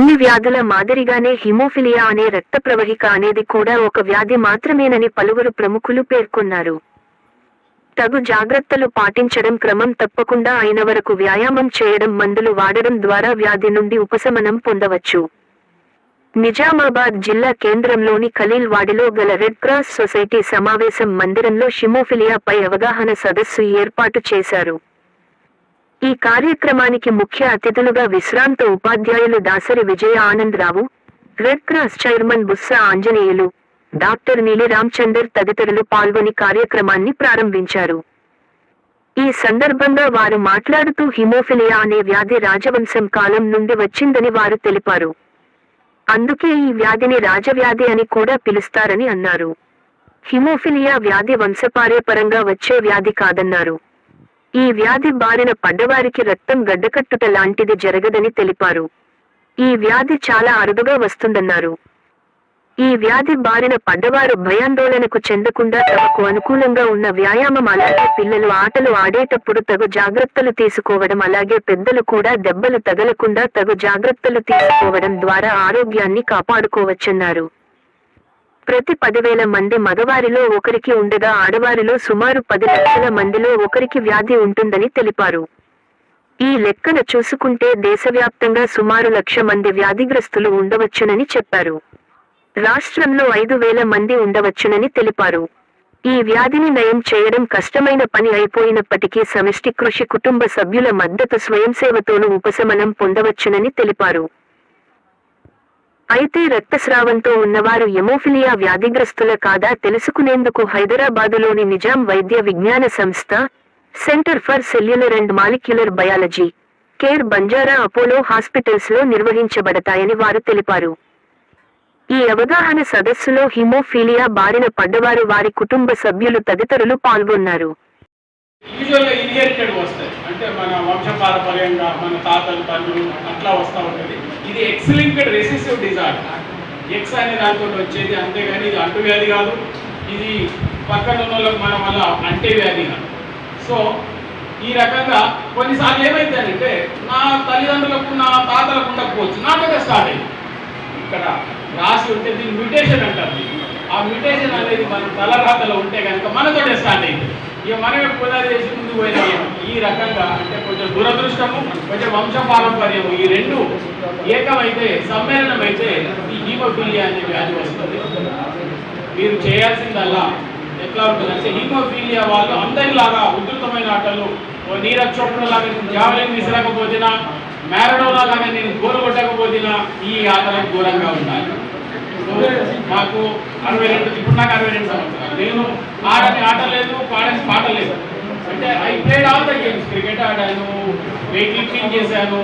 అన్ని వ్యాధుల మాదిరిగానే హిమోఫిలియా అనే రక్త ప్రవహిక అనేది కూడా ఒక వ్యాధి మాత్రమేనని పలువురు ప్రముఖులు పేర్కొన్నారు. తగు జాగ్రత్తలు పాటించడం క్రమం తప్పకుండా అయిన వరకు వ్యాయామం చేయడం మందులు వాడడం ద్వారా వ్యాధి నుండి ఉపశమనం పొందవచ్చు. నిజామాబాద్ జిల్లా కేంద్రంలోని ఖలీల్ వాడిలో గల రెడ్ క్రాస్ సొసైటీ సమావేశం మందిరంలో షిమోఫిలియాపై అవగాహన సదస్సు ఏర్పాటు చేశారు. ఈ కార్యక్రమానికి ముఖ్య అతిథులుగా విశ్రాంత ఉపాధ్యాయులు Dasari Vijaya Anandarao red cross chairman Bussa Anjaneyulu doctor Neeli Ramachandar తదితరులు పాల్గొని కార్యక్రమాన్ని ప్రారంభించారు. ఈ సందర్భంగా వారు మాట్లాడుతూ హిమోఫిలియా అనే వ్యాధి రాజవంశం కాలం నుండి వచ్చిందని వారు తెలిపారు. అందుకే ఈ వ్యాధిని రాజవ్యాధి అని కూడా పిలుస్తారని అన్నారు. హిమోఫిలియా వ్యాధి వంశపార్యపరంగా వచ్చే వ్యాధి కాదన్నారు. ఈ వ్యాధి బారిన పడ్డవారికి రక్తం గడ్డకట్టుట లాంటిది జరగదని తెలిపారు. ఈ వ్యాధి చాలా అరుదుగా వస్తుందన్నారు. ఈ వ్యాధి బారిన పడ్డవారు భయాందోళనకు చెందకుండా తమకు అనుకూలంగా ఉన్న వ్యాయామం అలాగే పిల్లలు ఆటలు ఆడేటప్పుడు తగు జాగ్రత్తలు తీసుకోవడం అలాగే పెద్దలు కూడా దెబ్బలు తగలకుండా తగు జాగ్రత్తలు తీసుకోవడం ద్వారా ఆరోగ్యాన్ని కాపాడుకోవచ్చన్నారు. ప్రతి పదివేల మంది మగవారిలో ఒకరికి ఉండగా ఆడవారిలో సుమారు పది లక్షల మందిలో ఒకరికి వ్యాధి ఉంటుందని తెలిపారు. ఈ లెక్కన చూసుకుంటే దేశవ్యాప్తంగా సుమారు లక్ష మంది వ్యాధిగ్రస్తులు ఉండవచ్చునని చెప్పారు. రాష్ట్రంలో ఐదు వేల మంది ఉండవచ్చునని తెలిపారు. ఈ వ్యాధిని నయం చేయడం కష్టమైన పని అయిపోయినప్పటికీ సమిష్టి కృషి కుటుంబ సభ్యుల మద్దతు స్వయంసేవతోనూ ఉపశమనం పొందవచ్చునని తెలిపారు. అయితే రక్తస్రావంతో ఉన్నవారు ఎమోఫిలియా వ్యాధిగ్రస్తుల కాదా తెలుసుకునేందుకు హైదరాబాదులోని నిజాం వైద్య విజ్ఞాన సంస్థ centre for cellular and molecular biology Care Banjara Apollo హాస్పిటల్స్లో నిర్వహించబడతాయని వారు తెలిపారు. ఈ అవగాహన సదస్సులో హిమోఫీలియా బారిన పడ్డవారు వారి కుటుంబ సభ్యులు తదితరులు పాల్గొన్నారు. యూజువల్గా ఇన్హెరిటెడ్ వస్తాయి అంటే మన వంశపారపర్యంగా మన తాతలు తండ్రులు అట్లా వస్తూ ఉంటుంది ఇది ఎక్స్లింక్డ్ రెసిసివ్ డిజార్డర్ ఎక్స్ అనే దాంతో వచ్చేది. అంతేగాని ఇది అంటువ్యాధి కాదు. ఇది పక్కన ఉన్న వాళ్ళకి మన వల్ల అంటే వ్యాధి కాదు. సో ఈ రకంగా కొన్నిసార్లు ఏమైందంటే నా తల్లిదండ్రులకు నా తాతలకు ఉండకపోవచ్చు. నాకైతే స్టార్ట్ అయింది. ఇక్కడ రాసి ఉంటే దీన్ని మ్యూటేషన్ అంటారు ఆ మ్యూటేషన్ అనేది మన తలరాతలో ఉంటే కనుక మనతోనే స్టార్ట్ అయింది. ఇక మనమే పునాది చేసి ముందుకు పోయినా. ఈ రకంగా అంటే కొంచెం దురదృష్టము కొంచెం వంశ పారంపర్యము ఈ రెండు ఏకమైతే సమ్మేళనం అయితే ఈ హీమోఫీలియా అనే వ్యాధి వస్తుంది. మీరు చేయాల్సిందల్లా ఎట్లా ఉంటుందంటే హీమోఫీలియా వాళ్ళు అందరిలాగా ఉధృతమైన ఆటలు ఓ నీరజ్ చోప్రా లాగా నేను జావలిన్ విసరకపోతేనా మ్యారడోనా లాగా నేను గోరు కొట్టకపోతేనా ఈ ఆటలకు దూరంగా ఉండాలి. మాకు అరవై రెండు ఇప్పుడు నాకు అరవై రెండు సంవత్సరాలు. నేను ఆడని ఆట లేదు పాడని పాట లేదు. అంటే I played all the games cricket ఆడాను వెయిట్ లిఫ్టింగ్ చేశాను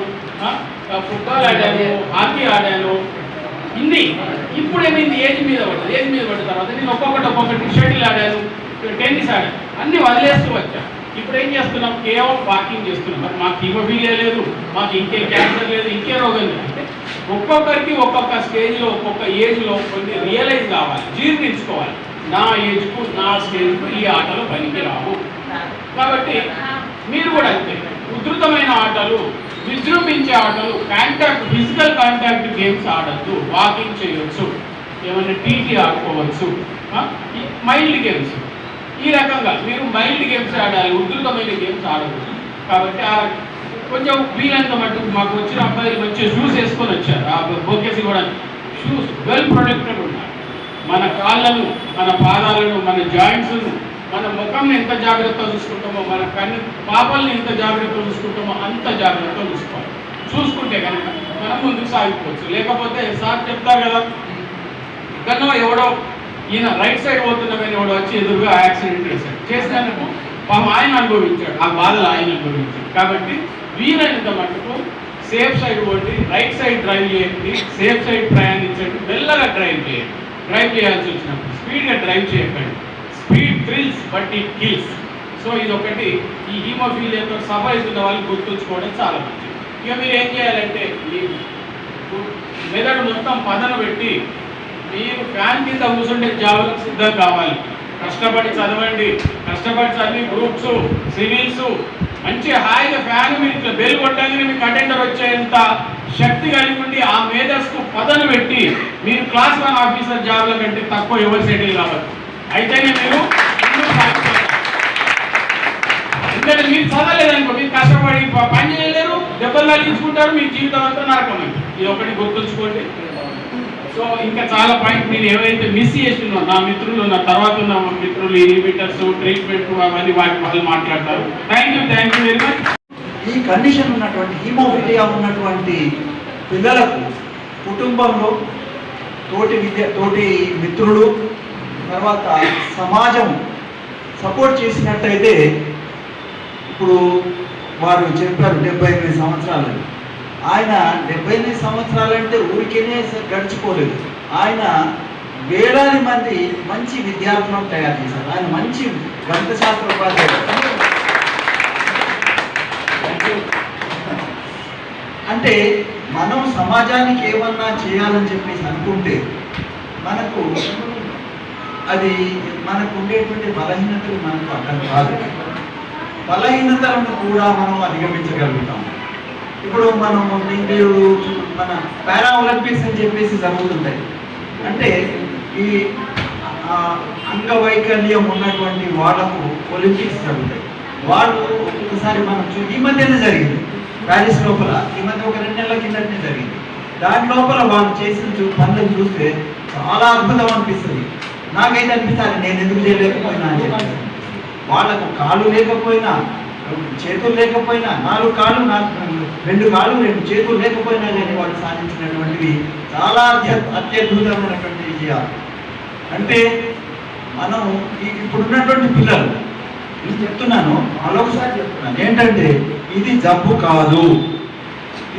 ఫుట్బాల్ ఆడాను హాకీ ఆడాను. హిందీ. ఇప్పుడు ఏమైంది ఏజ్ మీద పడ్డది. ఏజ్ మీద పడ్డ తర్వాత నేను ఒక్కొక్కటి ఒక్కొక్కటి షటిల్ ఆడాను టెన్నిస్ ఆడాను. అన్ని వదిలేస్తూ వచ్చా. ఇప్పుడు ఏం చేస్తున్నాం? కేవలం వాకింగ్ చేస్తున్నాం. మరి మాకు హిమోఫీలియా లేదు మాకు ఇంకే క్యాన్సర్ లేదు ఇంకే రోగం లేదు. ఒక్కొక్కరికి ఒక్కొక్క స్టేజ్లో ఒక్కొక్క ఏజ్లో కొన్ని రియలైజ్ కావాలి జీర్ణించుకోవాలి. నా ఏజ్కు నా స్టేజ్కు ఈ ఆటలు పనికి రావు. కాబట్టి మీరు కూడా అంతే. ఉధృతమైన ఆటలు విజృంభించే ఆటలు కాంటాక్ట్ ఫిజికల్ కాంటాక్ట్ గేమ్స్ ఆడద్దు వాకింగ్ చేయొచ్చు ఏమైనా టీటీ ఆడుకోవచ్చు మైల్డ్ గేమ్స్ ఈ రకంగా మీరు మైల్డ్ గేమ్స్ ఆడాలి ఉధృతమైన గేమ్స్ ఆడకూడదు. కాబట్టి ఆ కొంచెం వీలంత మటుకు మాకు వచ్చిన అబ్బాయిలు మంచి షూస్ వేసుకొని వచ్చారు. ఆ బొకేసి కూడా షూస్ వెల్ ప్రొటెక్టెడ్ ఉన్నారు. మన కాళ్ళను మన పాదాలను మన జాయింట్స్ను మన ముఖం ఎంత జాగ్రత్తగా చూసుకుంటామో మన కన్ను పాపల్ని ఎంత జాగ్రత్తగా చూసుకుంటామో అంత జాగ్రత్తగా చూసుకోవాలి. చూసుకుంటే కనుక మనం ముందుకు సాగిపోవచ్చు. లేకపోతే సార్ చెప్తారు కదా ఎక్కడో ఎవడో ఈయన రైట్ సైడ్ పోతున్నామని ఎవడో వచ్చి ఎదురుగా యాక్సిడెంట్ చేశాడు. చేసినందుకు పాపం ఆయన అనుభవించాడు. ఆ బాధలు ఆయన అనుభవించాడు. కాబట్టి వీలైనంత మటుకు సేఫ్ సైడ్ పోండి రైట్ సైడ్ డ్రైవ్ చేయండి సేఫ్ సైడ్ ప్రయాణించండి మెల్లగా డ్రైవ్ చేయండి. డ్రైవ్ చేయాల్సి వచ్చినప్పుడు స్పీడ్గా డ్రైవ్ చేయకండి. Speed thrills but it kills. So ఇది ఒకటి ఈ హీమోఫీలియాతో సఫర్ అవుతున్న వాళ్ళు గుర్తుంచుకోవడం చాలా మంచిది. ఇక మీరు ఏం చేయాలంటే మెదడు మొత్తం పదన పెట్టి మీరు ఫ్యాన్ కింద కూర్చుంటే జాబులకు సిద్ధం కావాలి. కష్టపడి చదవండి. కష్టపడి చదివి గ్రూప్స్ సివిల్స్ మంచి హాయిగా ఫ్యాన్ మీరు బెల్ కొట్టగానే మీకు అటెండర్ వచ్చేంత శక్తి కలిగి ఉండి ఆ మేధస్కు పదను పెట్టి మీరు క్లాస్ వన్ ఆఫీసర్ జాబ్ల కంటే తక్కువ ఎవరు సెటిల్ కావచ్చు అయితేనే మీరు ఎందుకంటే మీరు చదవలేదనుకో మీరు కష్టపడి పని చేయలేరు దెబ్బలు తగ్గించుకుంటారు మీ జీవితం అంతా నరకమైంది ఇది ఒకటి గుర్తుంచుకోండి. సో ఇంకా చాలా పాయింట్ నేను ఏవైతే మిస్ చేస్తున్నా నా మిత్రులు నా తర్వాత ఉన్న మిత్రులు ఇన్హిబిటర్స్ ట్రీట్మెంట్ అవన్నీ వాటి వాళ్ళు మాట్లాడతారు. Thank you thank you very much ఈ కండిషన్ ఉన్నటువంటి హీమోఫిలియా ఉన్నటువంటి పిల్లలకు కుటుంబంలో తోటి విద్య తోటి మిత్రులు తర్వాత సమాజం సపోర్ట్ చేసినట్టయితే ఇప్పుడు వారు చెప్పారు డెబ్బై ఎనిమిది సంవత్సరాలు. ఆయన డెబ్బై ఎనిమిది సంవత్సరాలంటే ఊరికేనే గడిచిపోలేదు ఆయన వేలాది మంది మంచి విద్యార్థులను తయారు చేశారు. ఆయన మంచి గణిత శాస్త్ర ఉపాధ్యాయుడు అంటే మనం సమాజానికి ఏమన్నా చేయాలని చెప్పేసి అనుకుంటే మనకు అది మనకు ఉండేటువంటి బలహీనతలు మనకు అర్థం కాదు. బలహీనతలను కూడా మనం అధిగమించగలుగుతాం. ఇప్పుడు మనం మీరు మన పారా ఒలింపిక్స్ అని చెప్పేసి జరుగుతుంటాయి. అంటే ఈ అంగవైకల్యం ఉన్నటువంటి వాళ్ళకు ఒలింపిక్స్ జరుగుతాయి. వాళ్ళు ఒక్కసారి మనం చూ ఈ మధ్యనే జరిగింది. ప్యారిస్ లోపల ఈ మధ్య ఒక రెండు నెలల కిందనే జరిగింది. దాని లోపల వాళ్ళు చేసిన చూ పనులను చూస్తే చాలా అద్భుతం అనిపిస్తుంది. నాకైతే అనిపిస్తుంది నేను ఎందుకు చేయలేకపోయినా అని చెప్పి వాళ్ళకు కాళ్ళు లేకపోయినా చేతులు లేకపోయినా నాలుగు కాళ్ళు రెండు కాళ్ళు రెండు చేతులు లేకపోయినా కానీ వాళ్ళు సాధించినటువంటివి చాలా అత్యద్భుతమైనటువంటి విజయాలు. అంటే మనం ఇప్పుడున్నటువంటి పిల్లలు నేను చెప్తున్నాను మరొకసారి చెప్తున్నాను ఏంటంటే ఇది జబ్బు కాదు.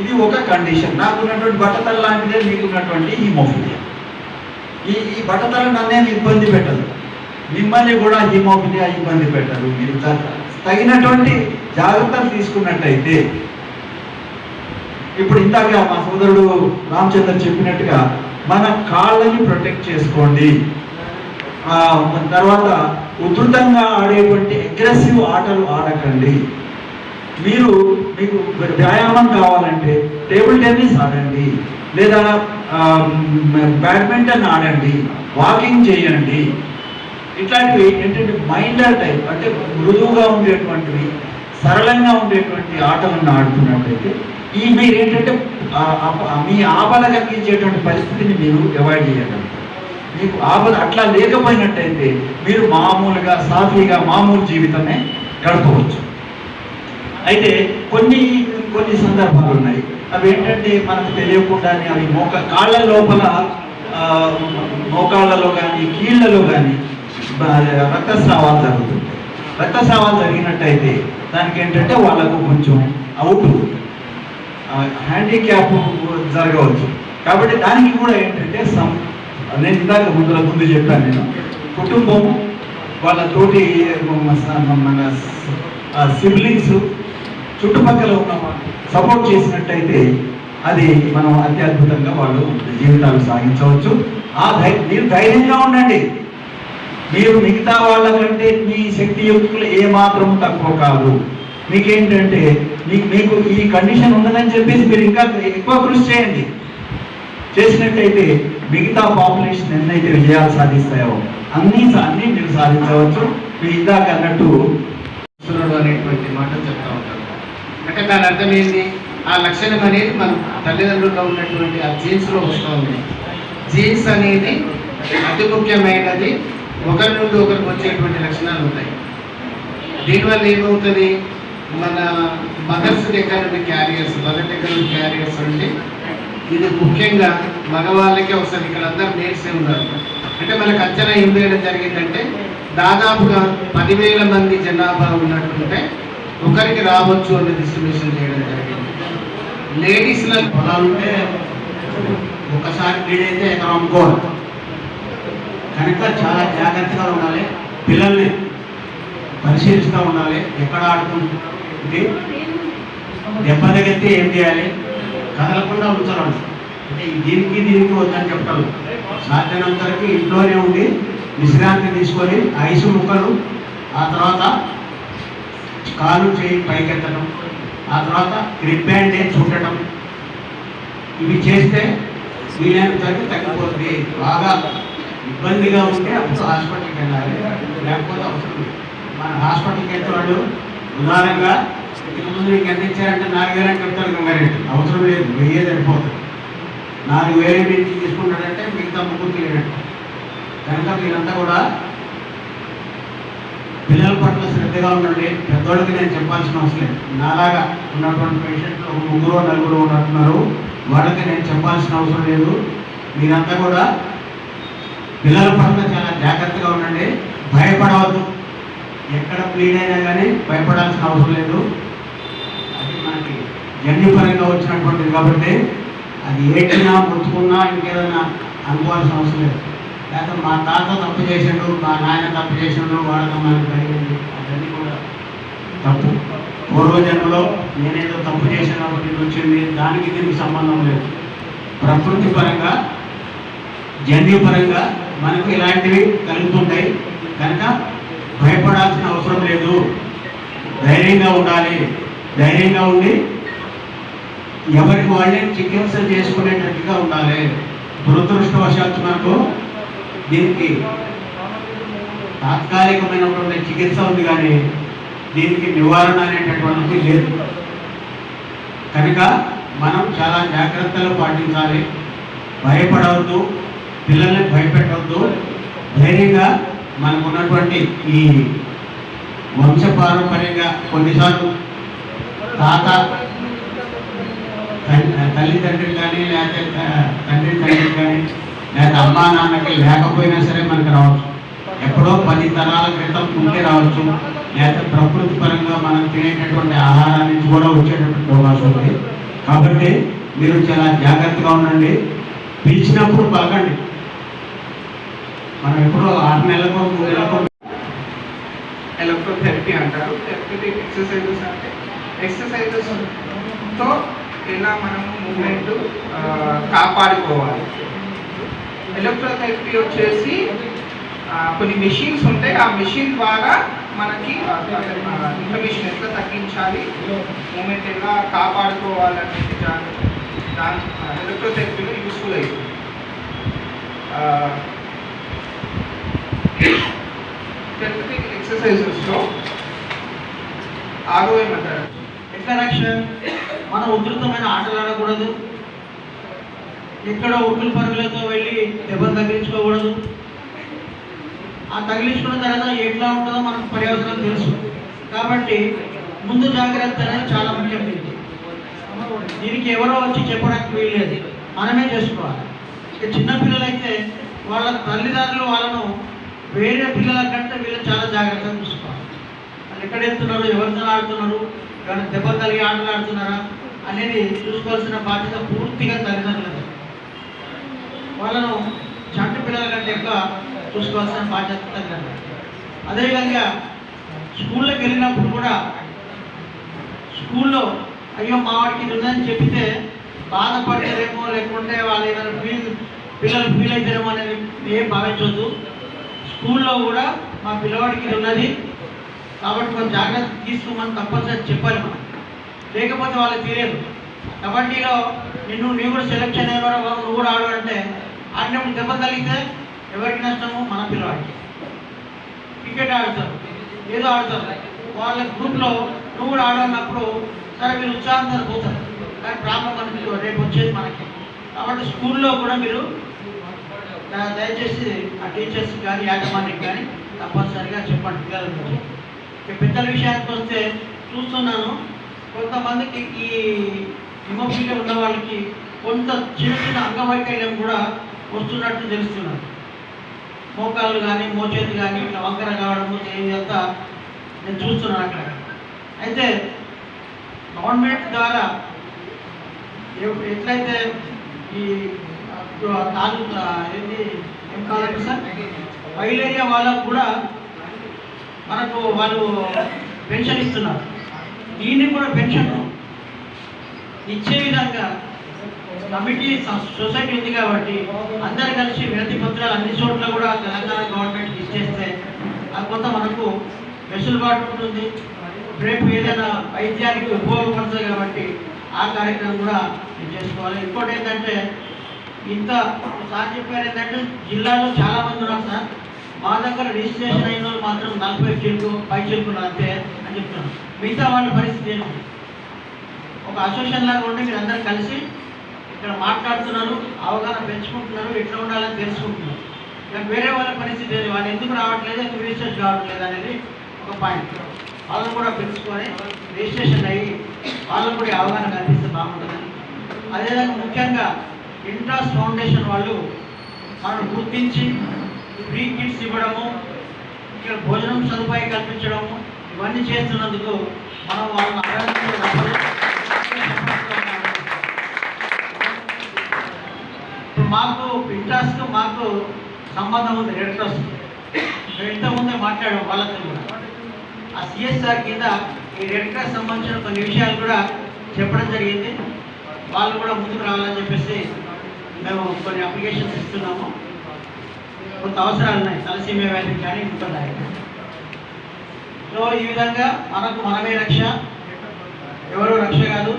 ఇది ఒక కండిషన్. నాకున్నటువంటి బట్టతల లాంటిదే మీకున్నటువంటి హీమోఫిలియా. ఈ ఈ బట్టతల నన్నేమి ఇబ్బంది పెట్టదు. మిమ్మల్ని కూడా హీమోఫిలియా ఇబ్బంది పెట్టదు మీరు త- తగినటువంటి జాగ్రత్తలు తీసుకున్నట్టయితే ఇప్పుడు ఇందాక మా సోదరుడు రామచంద్ర చెప్పినట్టుగా మన కాళ్ళని ప్రొటెక్ట్ చేసుకోండి. తర్వాత ఉధృతంగా ఆడేటువంటి అగ్రెసివ్ ఆటలు ఆడకండి. మీరు మీకు వ్యాయామం కావాలంటే టేబుల్ టెన్నిస్ ఆడండి. లేదా బ్యాడ్మింటన్ ఆడండి. వాకింగ్ చేయండి. ఇట్లాంటివి ఏంటంటే మైండర్ టైప్ అంటే మృదువుగా ఉండేటువంటివి సరళంగా ఉండేటువంటి ఆటలను ఆడుతున్నట్లయితే ఈ మీరు ఏంటంటే మీ ఆపద కలిగించేటువంటి పరిస్థితిని మీరు అవాయిడ్ చేయగలుగుతారు మీకు ఆపద అట్లా లేకపోయినట్టయితే మీరు మామూలుగా సాఫీగా మామూలు జీవితమే గడపవచ్చు. అయితే కొన్ని కొన్ని సందర్భాలు ఉన్నాయి. అవి ఏంటంటే మనకు తెలియకుండానే అవి మోక కాళ్ళ లోపల మోకాళ్ళలో కానీ కీళ్ళలో కానీ రక్తస్రావాలు జరుగుతుంది. రక్తస్రావాలు జరిగినట్టయితే దానికి ఏంటంటే వాళ్ళకు కొంచెం అవుట్ హ్యాండిక్యాప్ జరగవచ్చు. కాబట్టి దానికి కూడా ఏంటంటే సం నేను ఇందాక ముందుల ముందు చెప్పాను నేను. కుటుంబం వాళ్ళ తోటి మన సిబ్లింగ్స్ చుట్టుపక్కల ఉన్న సపోర్ట్ చేసినట్టయితే అది మనం అత్యద్భుతంగా వాళ్ళు జీవితాలు సాగించవచ్చు. ఆ ధై మీరు ధైర్యంగా ఉండండి. మీరు మిగతా వాళ్ళకంటే మీ శక్తి యుక్తులు ఏ మాత్రం తక్కువ కాదు. మీకేంటంటే మీకు మీకు ఈ కండిషన్ ఉన్నదని చెప్పేసి మీరు ఇంకా ఎక్కువ కృషి చేయండి. చేసినట్టయితే మిగతా పాపులేషన్ ఎన్నైతే విజయాలు సాధిస్తాయో అన్ని అన్ని మీరు సాధించవచ్చు. మీరు ఇందాక అన్నట్టు అనేటువంటి మాట చెప్తా ఉంటారు. అంటే దాని అర్థం ఏంటి? ఆ లక్షణం అనేది మన తల్లిదండ్రుల్లో ఉన్నటువంటి ఆ జీన్స్లో వస్తూ ఉంది జీన్స్ అనేది అతి ముఖ్యమైనది. ఒకరి నుండి ఒకరికి వచ్చేటువంటి లక్షణాలు ఉంటాయి. దీనివల్ల ఏమవుతుంది? మన మదర్స్ దగ్గర నుండి క్యారియర్స్ మదర్ దగ్గర నుండి క్యారియర్స్ అంటే ఇది ముఖ్యంగా మగవాళ్ళకే వస్తుంది. ఇక్కడ అందరు నేర్సే ఉన్నారు. అంటే మనకు అంచనా ఏం వేయడం జరిగిందంటే దాదాపుగా పదివేల మంది జనాభా ఉన్నట్టుంటే ఒకరికి రావచ్చు అని డిస్ట్రిబ్యూషన్ చేయడం జరిగింది. లేడీస్లో పొలాలుంటే ఒకసారి వీడైతే ఎకరం అమ్ముకోవాలి కనుక చాలా జాగ్రత్తగా ఉండాలి. పిల్లల్ని పరిశీలిస్తూ ఉండాలి. ఎక్కడ ఆడుకుంటుంది దెబ్బ తగిలితే ఏం చేయాలి? కదలకుండా ఉంచాలి అంటే దీనికి దీనికి వద్దని చెప్తాను సాధ్యమైనంత వరకు ఇంట్లోనే ఉండి విశ్రాంతి తీసుకొని ఐసు ముక్కలు ఆ తర్వాత కాలు చేయి పైకెత్తడం ఆ తర్వాత గ్రిప్ బ్యాండేజ్ చుట్టడం ఇవి చేస్తే వీలైనంత వరకు తగ్గిపోతుంది. బాగా ఇబ్బందిగా ఉంటే అప్పుడు హాస్పిటల్కి వెళ్ళాలి. లేకపోతే అవసరం లేదు. మన హాస్పిటల్కి వెళ్తే వాళ్ళు ఉదాహరణగా ఇక నీకు ఎంత ఇచ్చారంటే నాలుగు వేలు అని చెప్తారు గంగారెడ్డి. అవసరం లేదు. వెయ్యే సరిపోతుంది. నాలుగు వేలు నుంచి తీసుకుంటాడంటే మిగతా ముగ్గురు లేనట్టు కనుక మీరంతా కూడా పిల్లల పట్ల శ్రద్ధగా ఉండండి. పెద్దోళ్ళకి నేను చెప్పాల్సిన అవసరం లేదు. నాలాగా ఉన్నటువంటి పేషెంట్లు ముగ్గురు నలుగురు ఉన్నట్టున్నారు. వాళ్ళకి నేను చెప్పాల్సిన అవసరం లేదు. మీరంతా కూడా పిల్లల పట్ల చాలా జాగ్రత్తగా ఉండండి. భయపడవద్దు. ఎక్కడ ప్లీడ్ అయినా కానీ భయపడాల్సిన అవసరం లేదు. అది మనకి జన్యుపరంగా వచ్చినటువంటిది కాబట్టి అది ఏటైనా ముట్టుకున్నా ఇంకేదైనా అనుకోవాల్సిన అవసరం లేదు. లేకపోతే మా తాత తప్పు చేసాడు మా నాయన తప్పు చేసాడు వాళ్ళకి మనకు కలిగింది అవన్నీ కూడా తప్పు. పూర్వజన్మలో నేనేదో తప్పు చేశాను కాబట్టి ఇది వచ్చింది. దానికి దీనికి సంబంధం లేదు. ప్రకృతి పరంగా జన్యుపరంగా మనకి ఇలాంటివి కలుగుతుంటాయి. కనుక భయపడాల్సిన అవసరం లేదు. ధైర్యంగా ఉండాలి. ధైర్యంగా ఉండి ఎవరికి వాళ్ళే చికిత్స చేసుకునేటట్టుగా ఉండాలి. దురదృష్టవశాత్తు మనకు దీనికి తాత్కాలికమైనటువంటి చికిత్స ఉంది కానీ దీనికి నివారణ అనేటటువంటిది లేదు. కనుక మనం చాలా జాగ్రత్తలు పాటించాలి. భయపడవద్దు. పిల్లల్ని భయపెట్టవద్దు ధైర్యంగా మనకు ఉన్నటువంటి ఈ వంశపారంపర్యంగా కొన్నిసార్లు తాత తల్లిదండ్రులు కానీ లేకపోతే తండ్రి తండ్రి కానీ లేకపోతే అమ్మా నాన్నకి లేకపోయినా సరే మనకు రావచ్చు. ఎప్పుడో పది తరాల క్రితం ఉంటే రావచ్చు. లేకపోతే ప్రకృతి పరంగా మనం తినేటటువంటి ఆహారాన్ని కూడా వచ్చేటటువంటి అవకాశం ఉంది కాబట్టి మీరు చాలా జాగ్రత్తగా ఉండండి. పిలిచినప్పుడు పలకండి. మనం ఎప్పుడో ఆరు నెలలకు మూడు నెలలకు ఎలక్ట్రోథెరపీ అంటారు. థెరపీ ఎక్సర్సైజెస్ అంటే ఎక్సర్సైజెస్తో ఎలా మనము మూమెంట్ కాపాడుకోవాలి. ఎలక్ట్రోథెరపీ వచ్చేసి కొన్ని మెషిన్స్ ఉంటాయి. ఆ మెషిన్ ద్వారా మనకి ఇన్ఫర్మేషన్ ఎట్లా తగ్గించాలి మూమెంట్ ఎలా కాపాడుకోవాలనేది దాని దాని ఎలక్ట్రోథెరపీలో యూస్ ఎక్సర్సైజెస్లో ఆర్ఓఎం అంటారు ఇంటరాక్షన్ మనం ఉధృతమైన ఆటలు ఆడకూడదు ఎక్కడో ఉక్కులు పరుగులతో వెళ్ళి దెబ్బలు తగిలించుకోకూడదు. ఆ తగిలించుకున్న తర్వాత ఎట్లా ఉంటుందో మనకు పర్యవసరం తెలుసు. కాబట్టి ముందు జాగ్రత్త అనేది చాలా ముఖ్యం దీనికి. దీనికి ఎవరో వచ్చి చెప్పడానికి వీల్లేదు. మనమే చేసుకోవాలి. ఇక చిన్నపిల్లలైతే వాళ్ళ తల్లిదండ్రులు వాళ్ళను వేరే పిల్లల కంటే వీళ్ళు చాలా జాగ్రత్తగా చూసుకోవాలి. వాళ్ళు ఎక్కడ వెళ్తున్నారు ఎవరితో ఆడుతున్నారు ఎవరైనా దెబ్బ కలిగి ఆటలు ఆడుతున్నారా అనేది చూసుకోవాల్సిన బాధ్యత పూర్తిగా తల్లిదండ్రులది. వాళ్ళను చంటి పిల్లల కంటే ఎక్కువ చూసుకోవాల్సిన బాధ్యత తల్లిదండ్రులు అదేవిధంగా స్కూల్లోకి వెళ్ళినప్పుడు కూడా స్కూల్లో అయ్యో మా వాడికి ఇది ఉందని చెప్తే బాధపడతారేమో లేకుంటే వాళ్ళు ఏమైనా ఫీల్ పిల్లలు ఫీల్ అవుతారేమో అనేది ఏం భావించవద్దు స్కూల్లో కూడా మా పిల్లవాడికి ఇది ఉన్నది. కాబట్టి కొంచెం జాగ్రత్త తీసుకోమని తప్పనిసరి చెప్పాలి మనం. లేకపోతే వాళ్ళకి తెలియదు కబడ్డీలో నిన్ను నీవు కూడా సెలెక్షన్ అయిన నువ్వు కూడా ఆడు అంటే ఆడినప్పుడు దెబ్బ తగిలితే ఎవరికి నష్టము? మన పిల్లవాడికి. క్రికెట్ ఆడతారు. ఏదో ఆడతారు. వాళ్ళ గ్రూప్లో నువ్వు కూడా ఆడన్నప్పుడు సరే మీరు ఉత్సాహంతో పోతారు. కానీ ప్రాబ్లం మనకి రేపు వచ్చేది మనకి. కాబట్టి స్కూల్లో కూడా మీరు దయచేసి ఆ టీచర్స్ కానీ యాజమాన్యం కానీ తప్పనిసరిగా చెప్పండి పిల్లల గురించి. ఇక పెద్దల విషయానికి వస్తే చూస్తున్నాను కొంతమందికి ఈ హిమోఫీలియా ఉన్న వాళ్ళకి కొంత చిన్న చిన్న అంగవైకల్యం కూడా వస్తున్నట్టు తెలుస్తున్నారు. మోకాళ్ళు కానీ మోచేతి కానీ ఇట్లా వంకర కావడము ఇదంతా నేను చూస్తున్నాను అక్కడ. అయితే గవర్నమెంట్ ద్వారా ఎట్లయితే ఈ తాలూకా ఏంటి ఏం సార్? వైలేరియా వాళ్ళకు కూడా మనకు వాళ్ళు పెన్షన్ ఇస్తున్నారు. దీన్ని కూడా పెన్షన్ ఇచ్చే విధంగా కమిటీ సొసైటీ ఉంది కాబట్టి అందరు కలిసి వినతి పత్రాలు అన్ని చోట్ల కూడా తెలంగాణ గవర్నమెంట్ ఇచ్చేస్తే అది కొంత మనకు వెసులుబాటు ఉంటుంది. రేపు ఏదైనా వైద్యానికి ఉపయోగపడుతుంది కాబట్టి ఆ కార్యక్రమం కూడా చేసుకోవాలి. ఇంకోటి ఏంటంటే ఇంత సార్ చెప్పారు ఏంటంటే జిల్లాలో చాలా మంది ఉన్నారు సార్. మా దగ్గర రిజిస్ట్రేషన్ అయిన వాళ్ళు మాత్రం నలభై చిలుకు పై చిలుకులు అంతే అని చెప్తున్నాను మిగతా వాళ్ళ పరిస్థితి ఏంటి? ఒక అసోసియేషన్ లాగా ఉండి మీరు అందరు కలిసి ఇక్కడ మాట్లాడుతున్నారు అవగాహన పెంచుకుంటున్నారు ఎట్లా ఉండాలని తెలుసుకుంటున్నారు. ఇక వేరే వాళ్ళ పరిస్థితి ఏంటి? వాళ్ళు ఎందుకు రావట్లేదు ఎందుకు రిజిస్ట్రేషన్ కావట్లేదు అనేది ఒక పాయింట్ వాళ్ళని కూడా పెంచుకొని రిజిస్ట్రేషన్ అయ్యి వాళ్ళకు కూడా అవగాహన కల్పిస్తే బాగుంటుందని. అదేవిధంగా ముఖ్యంగా ఇంట్రాస్ ఫౌండేషన్ వాళ్ళు మనల్ని గుర్తించి ఫ్రీ కిట్స్ ఇవ్వడము ఇక్కడ భోజనం సదుపాయం కల్పించడము ఇవన్నీ చేస్తున్నందుకు మనం వాళ్ళని మాకు ఇంట్రాస్ట్కు మాకు సంబంధం ఉంది రెడ్ క్రాస్ మేము ఇంతకుముందే మాట్లాడాం వాళ్ళతో కూడా. ఆ సిఎస్ఆర్ కింద ఈ రెడ్ క్రాస్ సంబంధించిన కొన్ని విషయాలు కూడా చెప్పడం జరిగింది. వాళ్ళు కూడా ముందుకు రావాలని చెప్పేసి మేము కొన్ని అప్లికేషన్స్ ఇస్తున్నాము. కొంత అవసరాలు ఉన్నాయి. తలసీమియా వ్యాధికి కానీ ఇంకొక సో ఈ విధంగా మనకు మనమే రక్ష ఎవరు రక్ష కాదు.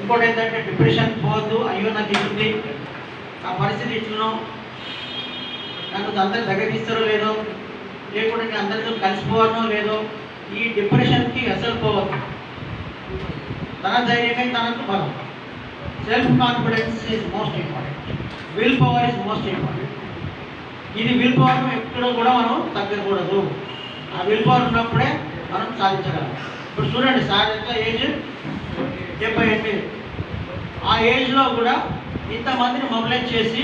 ఇంకోటి ఏంటంటే డిప్రెషన్ పోవద్దు అయ్యో నాకు ఇది నా ఆ పరిస్థితి ఇట్లను నాకు అందరు దగ్గర తీస్తారో లేదో లేకుంటే నేను అందరితో కలిసిపోవాలనో లేదో ఈ డిప్రెషన్కి అసలు పోవద్దు. తన ధైర్యమే తనకు బలం. Self confidence is most important will power is most important ఇది విల్ పవర్ ఎక్కడ కూడా మనం తగ్గకూడదు. ఆ విల్ పవర్ ఉన్నప్పుడే మనం సాధించగలం. ఇప్పుడు చూడండి సార్ ఎంత ఏజ్ డెబ్బై ఎనిమిది. ఆ ఏజ్లో కూడా ఇంతమందిని మొబిలైజ్ చేసి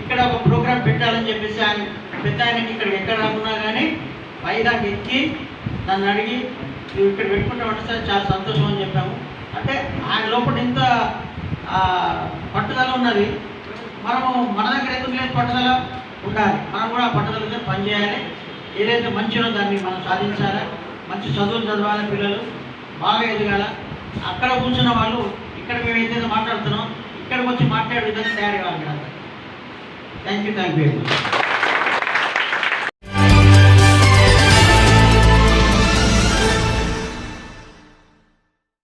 ఇక్కడ ఒక ప్రోగ్రామ్ పెట్టాలని చెప్పేసి ఆయన పెద్ద ఆయనకి ఇక్కడ ఎక్కడ ఉన్నా కానీ పైదాకా ఎక్కి నన్ను అడిగి ఇక్కడ పెట్టుకుంటామంటే సార్ చాలా సంతోషం అని చెప్పాము. అంటే ఆయన లోపల ఇంత పట్టుదల ఉన్నది. మనము మన దగ్గర ఎందుకు లేదు పట్టుదల? ఉండాలి. మనం కూడా పట్టుదలతో పనిచేయాలి ఏదైతే మంచినో దాన్ని మనం సాధించాలి. మంచి చదువులు చదవాలి పిల్లలు. బాగా ఎదగాల. అక్కడ కూర్చున్న వాళ్ళు ఇక్కడ మేము ఏదైతే మాట్లాడుతున్నాం ఇక్కడికి వచ్చి మాట్లాడే విధంగా తయారు కావాలి థ్యాంక్ యూ థ్యాంక్ యూ